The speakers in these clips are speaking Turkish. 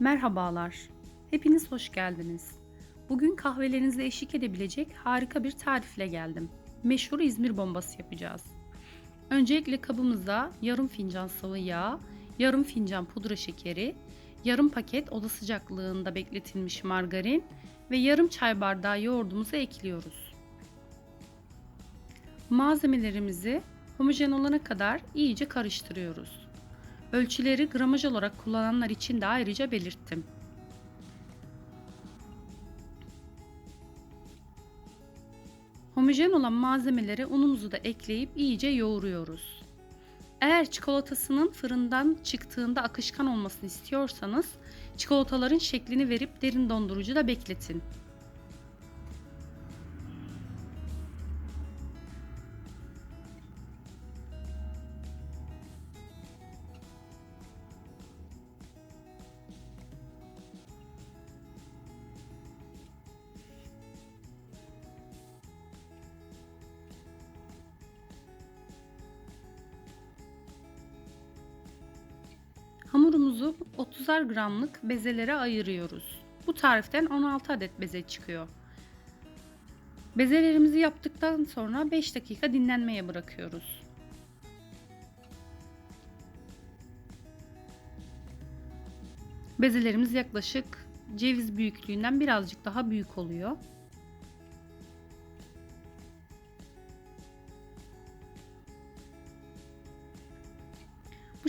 Merhabalar. Hepiniz hoş geldiniz. Bugün kahvelerinize eşlik edebilecek harika bir tarifle geldim. Meşhur İzmir bombası yapacağız. Öncelikle kabımıza yarım fincan sıvı yağ, yarım fincan pudra şekeri, yarım paket oda sıcaklığında bekletilmiş margarin ve yarım çay bardağı yoğurdumuzu ekliyoruz. Malzemelerimizi homojen olana kadar iyice karıştırıyoruz. Ölçüleri gramaj olarak kullananlar için de ayrıca belirttim. Homojen olan malzemeleri unumuzu da ekleyip iyice yoğuruyoruz. Eğer çikolatasının fırından çıktığında akışkan olmasını istiyorsanız çikolataların şeklini verip derin dondurucuda bekletin. Hamurumuzu 30'ar gramlık bezelere ayırıyoruz. Bu tariften 16 adet beze çıkıyor. Bezelerimizi yaptıktan sonra 5 dakika dinlenmeye bırakıyoruz. Bezelerimiz yaklaşık ceviz büyüklüğünden birazcık daha büyük oluyor.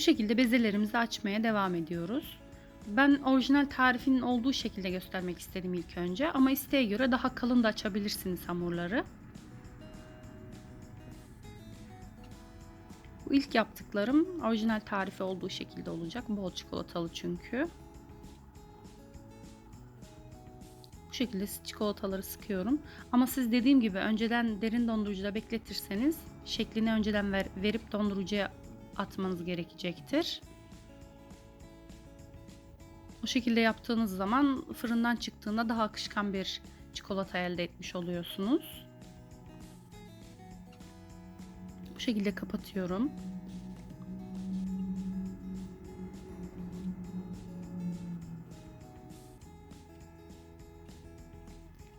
Şekilde bezelerimizi açmaya devam ediyoruz. Ben orijinal tarifinin olduğu şekilde göstermek istedim ilk önce ama isteğe göre daha kalın da açabilirsiniz hamurları. Bu ilk yaptıklarım orijinal tarifi olduğu şekilde olacak. Bol çikolatalı çünkü. Bu şekilde çikolataları sıkıyorum. Ama siz dediğim gibi önceden derin dondurucuda bekletirseniz şeklini önceden ver, verip dondurucuya atmanız gerekecektir. Bu şekilde yaptığınız zaman fırından çıktığında daha akışkan bir çikolata elde etmiş oluyorsunuz. Bu şekilde kapatıyorum.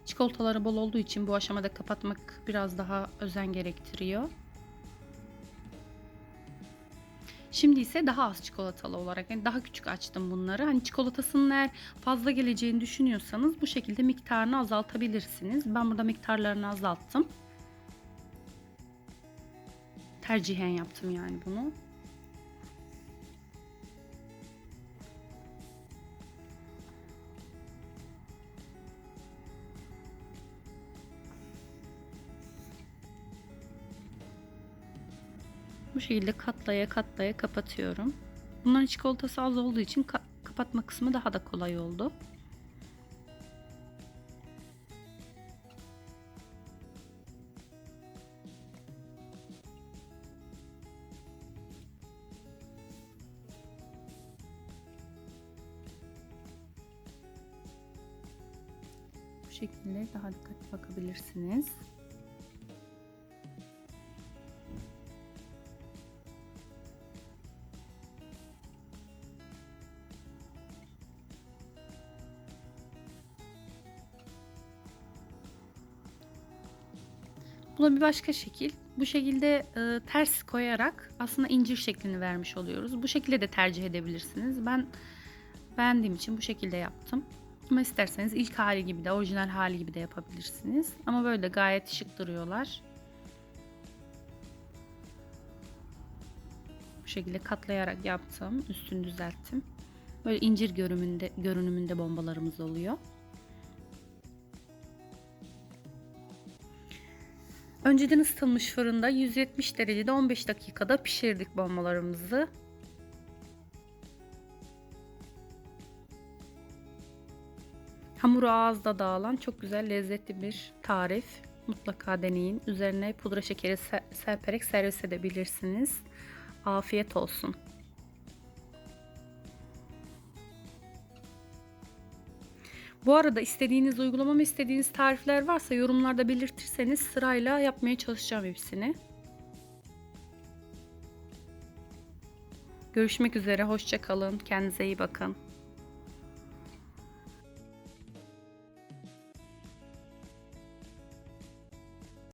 Çikolataları bol olduğu için bu aşamada kapatmak biraz daha özen gerektiriyor. Şimdi ise daha az çikolatalı olarak yani daha küçük açtım bunları. Hani çikolatasının eğer fazla geleceğini düşünüyorsanız bu şekilde miktarını azaltabilirsiniz. Ben burada miktarlarını azalttım. Tercihen yaptım yani bunu. Bu şekilde katlaya katlaya kapatıyorum. Bunların çikolatası az olduğu için ka kapatma kısmı daha da kolay oldu. Şekilde daha dikkatli bakabilirsiniz. Bu da bir başka şekil. Bu şekilde e, ters koyarak aslında incir şeklini vermiş oluyoruz. Bu şekilde de tercih edebilirsiniz. Ben beğendiğim için bu şekilde yaptım. Ama isterseniz ilk hali gibi de orijinal hali gibi de yapabilirsiniz. Ama böyle gayet şık duruyorlar. Bu şekilde katlayarak yaptım. Üstünü düzelttim. Böyle incir görünümünde, görünümünde bombalarımız oluyor. Önceden ısıtılmış fırında 170 derecede 15 dakikada pişirdik bombalarımızı. Hamuru ağızda dağılan çok güzel lezzetli bir tarif. Mutlaka deneyin. Üzerine pudra şekeri serperek servis edebilirsiniz. Afiyet olsun. Bu arada istediğiniz uygulamamı istediğiniz tarifler varsa yorumlarda belirtirseniz sırayla yapmaya çalışacağım hepsini. Görüşmek üzere, hoşça kalın, kendinize iyi bakın.